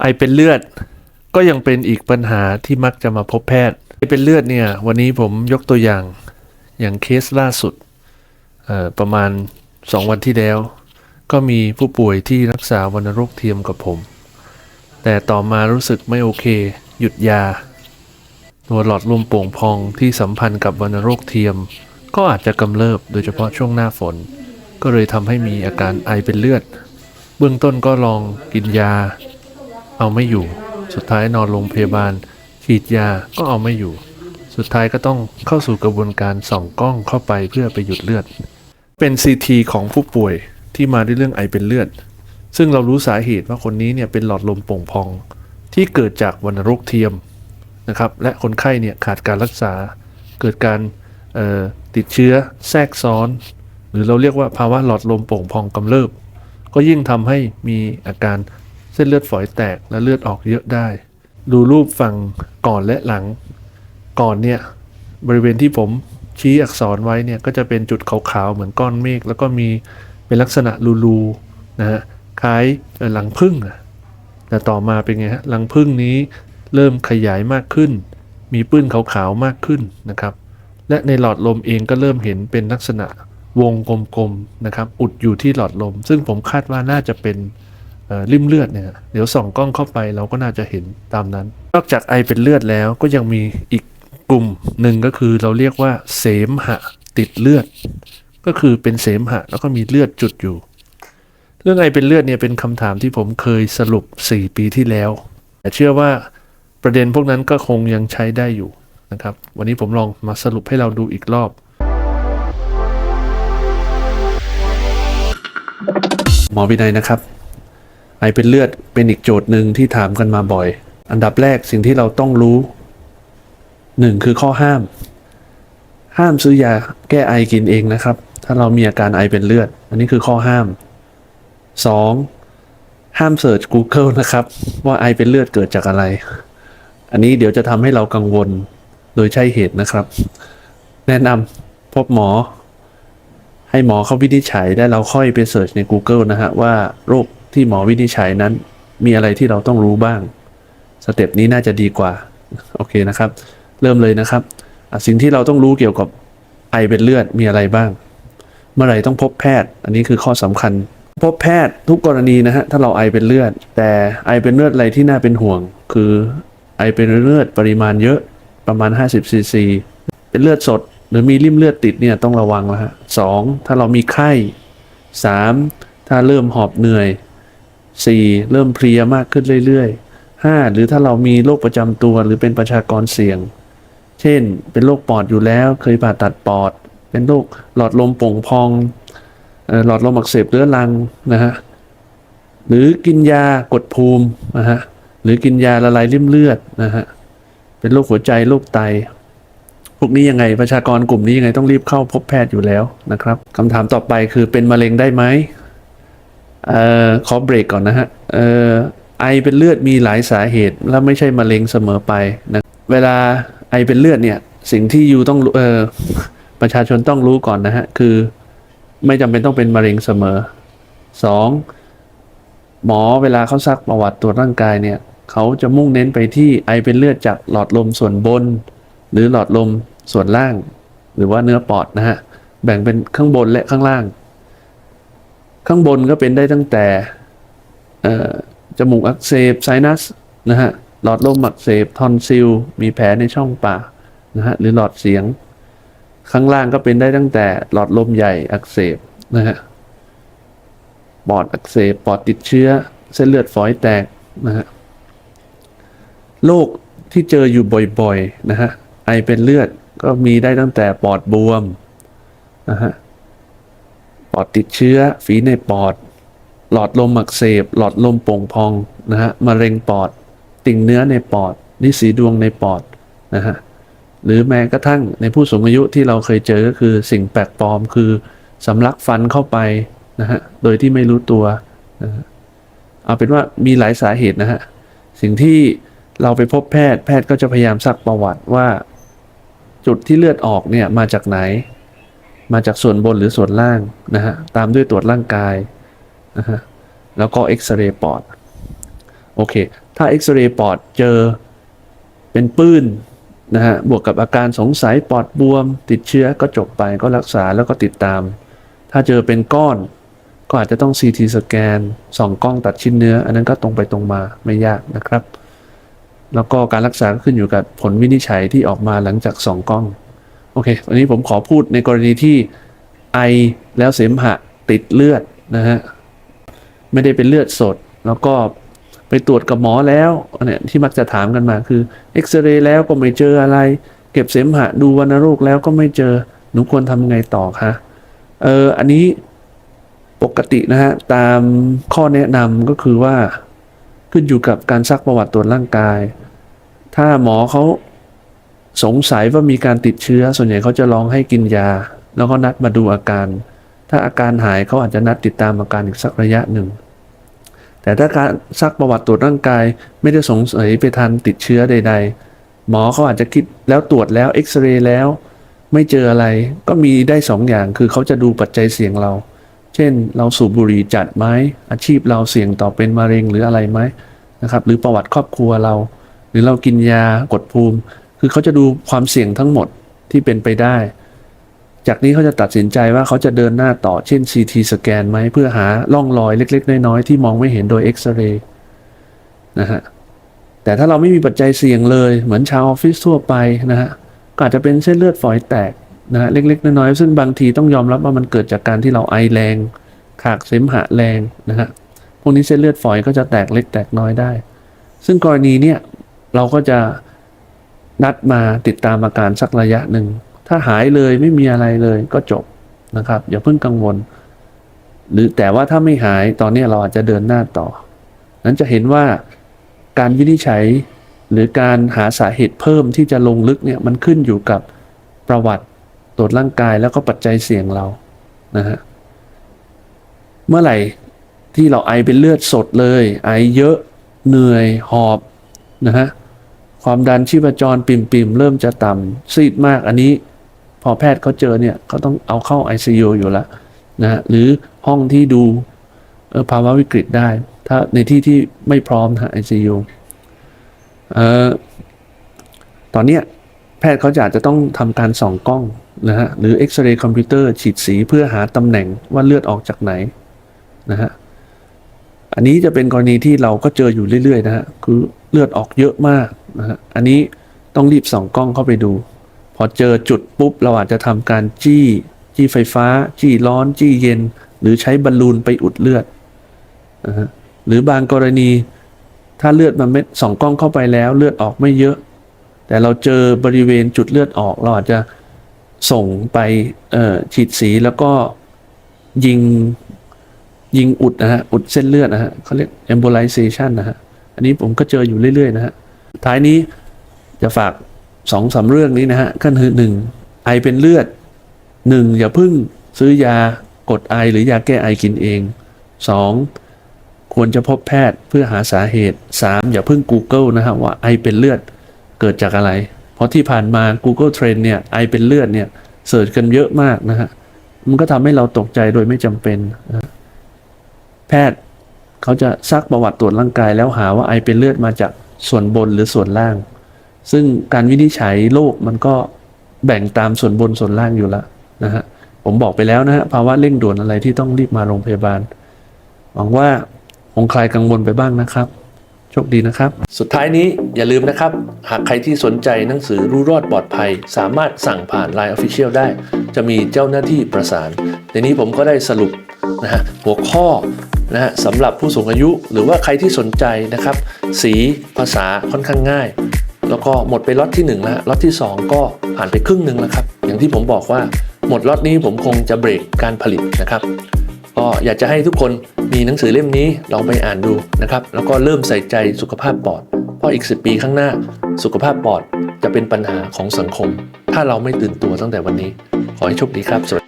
ไอเป็นเลือดก็ยังเป็นอีกปัญหาที่มักจะมาพบแพทย์ไอเป็นเลือดเนี่ย วันนี้ผมยกตัวอย่างอย่างเคสล่าสุดประมาณ 2 วันที่แล้ว ก็มีผู้ป่วยที่รักษาวัณโรคเทียมกับผม แต่ต่อมารู้สึกไม่โอเค หยุดยาตัวหลอดลมโป่งพองที่สัมพันธ์กับวัณโรคเทียม ก็อาจจะกำเริบโดยเฉพาะช่วงหน้าฝน ก็เลยทำให้มีอาการไอเป็นเลือด เบื้องต้นก็ลองกินยา เอาไม่อยู่ สุดท้ายนอนโรงพยาบาล ฉีดยาก็เอาไม่อยู่ สุดท้ายก็ต้องเข้าสู่กระบวนการส่องกล้องเข้าไปเพื่อไปหยุดเลือด เป็น CT ของผู้ป่วยที่มาด้วยเรื่องไอเป็นเลือด ซึ่งเรารู้สาเหตุว่าคนนี้เนี่ยเป็นหลอดลมโป่งพอง ที่เกิดจากวัณโรคเทียมนะครับและคนไข้เนี่ยขาดการรักษา เกิดการติดเชื้อแทรกซ้อน หรือเราเรียกว่าภาวะหลอดลมโป่งพองกำเริบ ก็ยิ่งทำให้มีอาการ ส้นเลือดฝอยแตกและเลือดออกเยอะได้ ดูรูปฝั่งก่อนและหลัง ก่อนเนี่ยบริเวณที่ผมชี้อักษรไว้เนี่ยก็จะเป็นจุดขาวๆเหมือนก้อนเมฆแล้วก็มีเป็นลักษณะรูๆนะฮะคล้ายหลังพึ่งอะแต่ต่อมาเป็นไงฮะหลังพึ่งนี้เริ่มขยายมากขึ้น มีปื้นขาวๆมากขึ้นนะครับ และในหลอดลมเองก็เริ่มเห็นเป็นลักษณะวงกลมๆนะครับ อุดอยู่ที่หลอดลม ซึ่งผมคาดว่าน่าจะเป็น ริ่มเลือดเนี่ยเดี๋ยวส่องกล้องเข้าไปเราก็น่าจะเห็นตามนั้น นอกจากไอเป็นเลือดแล้วก็ยังมีอีกกลุ่มหนึ่งก็คือเราเรียกว่าเสมหะติดเลือด ก็คือเป็นเสมหะแล้วก็มีเลือดจุดอยู่ เรื่องไอเป็นเลือดเนี่ยเป็นคำถามที่ผมเคยสรุป 4 ปีที่แล้วแต่เชื่อว่าประเด็นพวกนั้นก็คงยังใช้ได้อยู่นะครับ วันนี้ผมลองมาสรุปให้เราดูอีกรอบหมอวินัยนะครับ ไอเป็นเลือดเป็นอีกโจทย์หนึ่งที่ถามกันมาบ่อย อันดับแรกสิ่งที่เราต้องรู้หนึ่งคือข้อห้าม ห้ามซื้อยาแก้ไอกินเองนะครับ ถ้าเรามีอาการไอเป็นเลือด อันนี้คือข้อห้าม 2. ห้ามเสิร์ช Google นะครับ ว่าไอเป็นเลือดเกิดจากอะไร อันนี้เดี๋ยวจะทำให้เรากังวลโดยใช่เหตุนะครับ แนะนำพบหมอ ให้หมอเขาวินิจฉัย และเราค่อยไปเสิร์ชใน Google นะฮะว่าโรค ที่หมอวินิจฉัยนั้น มีอะไรที่เราต้องรู้บ้าง สเต็ปนี้น่าจะดีกว่า โอเคนะครับ เริ่มเลยนะครับ สิ่งที่เราต้องรู้เกี่ยวกับไอเป็นเลือดมีอะไรบ้าง เมื่อไหร่ต้องพบแพทย์ อันนี้คือข้อสำคัญ พบแพทย์ทุกกรณีนะฮะถ้าเราไอเป็นเลือด แต่ไอเป็นเลือดอะไรที่น่าเป็นห่วง คือไอเป็นเลือดปริมาณเยอะประมาณ 50ซีซีเป็นเลือดสด หรือมีริ่มเลือดติดเนี่ยต้องระวังแล้วฮะสองถ้าเรามีไข้สามถ้าเริ่มหอบเหนื่อย สี่เริ่มเพลียมากขึ้นเรื่อยๆห้าหรือถ้าเรามีโรคประจำตัวหรือเป็นประชากรเสี่ยง เช่น เป็นโรคปอดอยู่แล้ว เคยผ่าตัดปอด เป็นโรคหลอดลมโป่งพองหลอดลมอักเสบเรื้อรังนะฮะหรือกินยากดภูมินะฮะหรือกินยาละลายริ่มเลือดนะฮะเป็นโรคหัวใจโรคไต พวกนี้ยังไงประชากรกลุ่มนี้ยังไงต้องรีบเข้าพบแพทย์อยู่แล้วนะครับคำถามต่อไปคือเป็นมะเร็งได้ไหม เอ่อขอเบรกก่อนนะฮะเอ่อไอเป็นเลือดมีหลายสาเหตุ และไม่ใช่มะเร็งเสมอไปนะเวลาไอเป็นเลือดเนี่ย สิ่งที่ยูต้องเออประชาชนต้องรู้ก่อนนะฮะ คือไม่จำเป็นต้องเป็นมะเร็งเสมอสองหมอเวลาเขาซักประวัติตรวจร่างกายเนี่ย เขาจะมุ่งเน้นไปที่ไอเป็นเลือดจากหลอดลมส่วนบน หรือหลอดลมส่วนล่าง หรือว่าเนื้อปอดนะฮะ แบ่งเป็นข้างบนและข้างล่าง ข้างบนก็เป็นได้ตั้งแต่จมูกอักเสบไซนัสนะฮะหลอดลมอักเสบทอนซิลมีแผลในช่องปากนะฮะหรือหลอดเสียง ข้างล่างก็เป็นได้ตั้งแต่หลอดลมใหญ่อักเสบนะฮะปอดอักเสบปอดติดเชื้อ เส้นเลือดฝอยแตกนะฮะโรคที่เจออยู่บ่อยๆนะฮะไอเป็นเลือดก็มีได้ตั้งแต่ปอดบวมนะฮะ ปอดติดเชื้อ ฝีในปอด หลอดลมอักเสบ หลอดลมโป่งพองนะฮะมะเร็งปอด ติ่งเนื้อในปอด นิสีดวงในปอดนะฮะหรือแม้กระทั่งในผู้สูงอายุที่เราเคยเจอก็คือสิ่งแปลกปลอมคือสำลักฟันเข้าไปนะฮะโดยที่ไม่รู้ตัวนะะเอาเป็นว่ามีหลายสาเหตุนะฮะสิ่งที่เราไปพบแพทย์แพทย์ก็จะพยายามซักประวัติว่า จุดที่เลือดออกเนี่ยมาจากไหน มาจากส่วนบนหรือส่วนล่างนะฮะตามด้วยตรวจร่างกายนะฮะแล้วก็เอ็กซเรย์ปอดโอเค ถ้าเอ็กซเรย์ปอดเจอเป็นปื้นนะฮะบวกกับอาการสงสัยปอดบวม ติดเชื้อก็จบไปก็รักษาแล้วก็ติดตาม ถ้าเจอเป็นก้อน ก็อาจจะต้อง CT สแกนส่องกล้องตัดชิ้นเนื้อ อันนั้นก็ตรงไปตรงมาไม่ยากนะครับ แล้วก็การรักษาก็ขึ้นอยู่กับผลวินิจฉัยที่ออกมาหลังจากส่องกล้อง อเควันนี้ผมขอพูดในกรณีที่ไอแล้วเสมหะติดเลือดนะฮะไม่ได้เป็นเลือดสด แล้วก็ไปตรวจกับหมอแล้วอันเนี้ยที่มักจะถามกันมาคือเอ็กซเรย์แล้วก็ไม่เจออะไร เก็บเสมหะดูวัณโรคแล้วก็ไม่เจอหนูควรทำไงต่อคะเอออันนี้ปกตินะฮะตามข้อแนะนำก็คือว่าขึ้นอยู่กับการซักประวัติตรวจร่างกาย ถ้าหมอเขา สงสัยว่ามีการติดเชื้อ ส่วนใหญ่เขาจะลองให้กินยา แล้วก็นัดมาดูอาการ ถ้าอาการหายเขาอาจจะนัดติดตามอาการอีกสักระยะหนึ่ง แต่ถ้าการซักประวัติตรวจร่างกาย ไม่ได้สงสัยไปทันติดเชื้อใด ๆ หมอเขาอาจจะคิดแล้วตรวจแล้วเอ็กซเรย์แล้ว ไม่เจออะไรก็มีได้สองอย่างคือเขาจะดูปัจจัยเสี่ยงเรา เช่น เราสูบบุหรี่จัดไหมอาชีพเราเสี่ยงต่อเป็นมะเร็งหรืออะไรไหมนะครับหรือประวัติครอบครัวเรา หรือเรากินยากดภูมิ คือเขาจะดูความเสี่ยงทั้งหมดที่เป็นไปได้ จากนี้เขาจะตัดสินใจว่าเขาจะเดินหน้าต่อเช่น CT สแกนไหมเพื่อหาร่องรอยเล็ก ๆ น้อยๆที่มองไม่เห็นโดยเอ็กซเรย์นะฮะแต่ถ้าเราไม่มีปัจจัยเสี่ยงเลยเหมือนชาวออฟฟิศทั่วไปนะฮะก็อาจจะเป็นเส้นเลือดฝอยแตกนะฮะเล็กๆ น้อยๆ ซึ่งบางทีต้องยอมรับว่ามันเกิดจากการที่เราไอแรง ขากเสมหะแรงนะฮะพวกนี้เส้นเลือดฝอยก็จะแตกเล็กแตกน้อยได้ ซึ่งกรณีเนี่ยเราก็จะ นัดมาติดตามอาการสักระยะหนึ่ง ถ้าหายเลยไม่มีอะไรเลยก็จบนะครับ อย่าเพิ่งกังวล หรือแต่ว่าถ้าไม่หายตอนนี้เราอาจจะเดินหน้าต่อ นั้นจะเห็นว่าการวินิจฉัยหรือการหาสาเหตุเพิ่มที่จะลงลึกเนี่ยมันขึ้นอยู่กับประวัติตรวจร่างกายแล้วก็ปัจจัยเสี่ยงเรานะฮะเมื่อไหร่ที่เราไอเป็นเลือดสดเลย ไอเยอะเหนื่อยหอบนะฮะ ความดันชีพจรปิ่มๆเริ่มจะต่ำซีดมากอันนี้ พอแพทย์เขาเจอเนี่ยเขาต้องเอาเข้า ICU อยู่แล้วนะฮะหรือห้องที่ดูภาวะวิกฤตได้ ถ้าในที่ที่ไม่พร้อมนะฮะ ICU เอ่อตอนเนี้ยแพทย์เขาจะอาจจะต้องทำการส่องกล้องนะฮะหรือเอ็กซเรย์คอมพิวเตอร์ฉีดสีเพื่อหาตำแหน่งว่าเลือดออกจากไหนนะฮะ อันนี้จะเป็นกรณีที่เราก็เจออยู่เรื่อยๆนะฮะคือเลือดออกเยอะมากนะฮะอันนี้ต้องรีบส่องกล้องเข้าไปดู พอเจอจุดปุ๊บเราอาจจะทำการจี้ จี้ไฟฟ้า จี้ร้อน จี้เย็น หรือใช้บอลลูนไปอุดเลือดนะฮะหรือบางกรณีถ้าเลือดมันไม่ส่องกล้องเข้าไปแล้วเลือดออกไม่เยอะ แต่เราเจอบริเวณจุดเลือดออก เราอาจจะส่งไปฉีดสีแล้วก็ยิง ยิงอุดนะฮะ อุดเส้นเลือดนะฮะเขาเรียก embolization นะฮะ อันนี้ผมก็เจออยู่เรื่อยๆนะฮะ ท้ายนี้จะฝากสองสามเรื่องนี้นะฮะก็คือหนึ่งไอเป็นเลือดหนึ่งอย่าเพึ่งซื้อยากดไอหรือยาแก้ไอกินเองสองควรจะพบแพทย์เพื่อหาสาเหตุสามอย่าเพึ่ง Google นะฮะว่าไอเป็นเลือดเกิดจากอะไร เพราะที่ผ่านมา Google Trend เนี่ยไอเป็นเลือดเนี่ยเสิร์ชกันเยอะมากนะฮะมันก็ทำให้เราตกใจโดยไม่จำเป็นนะ แพทย์เขาจะซักประวัติตรวจร่างกายแล้วหาว่าไอเป็นเลือดมาจากส่วนบนหรือส่วนล่าง ซึ่งการวินิจฉัยโรคมันก็แบ่งตามส่วนบนส่วนล่างอยู่ล้วนะฮะผมบอกไปแล้วนะฮะภาวะเร่งด่วนอะไรที่ต้องรีบมาโรงพยาบาล หวังว่าคงคลายกังวลไปบ้างนะครับ โชคดีนะครับ สุดท้ายนี้อย่าลืมนะครับ หากใครที่สนใจหนังสือรู้รอดปลอดภัย สามารถสั่งผ่าน Line Official ได้ จะมีเจ้าหน้าที่ประสานในนี้ผมก็ได้สรุปนะฮะหัวข้อ นะฮะสำหรับผู้สูงอายุหรือว่าใครที่สนใจนะครับ สีภาษาค่อนข้างง่าย แล้วก็หมดไปล็อตที่1แล้วล็อตที่ 2 ก็ผ่านไปครึ่งหนึ่งแล้วครับ อย่างที่ผมบอกว่าหมดล็อตนี้ผมคงจะเบรกการผลิตนะครับก็อยากจะให้ทุกคนมีหนังสือเล่มนี้ลองไปอ่านดูนะครับ แล้วก็เริ่มใส่ใจสุขภาพปอด เพราะอีก 10 ปีข้างหน้าสุขภาพปอดจะเป็นปัญหาของสังคม ถ้าเราไม่ตื่นตัวตั้งแต่วันนี้ ขอให้โชคดีครับสวัสดี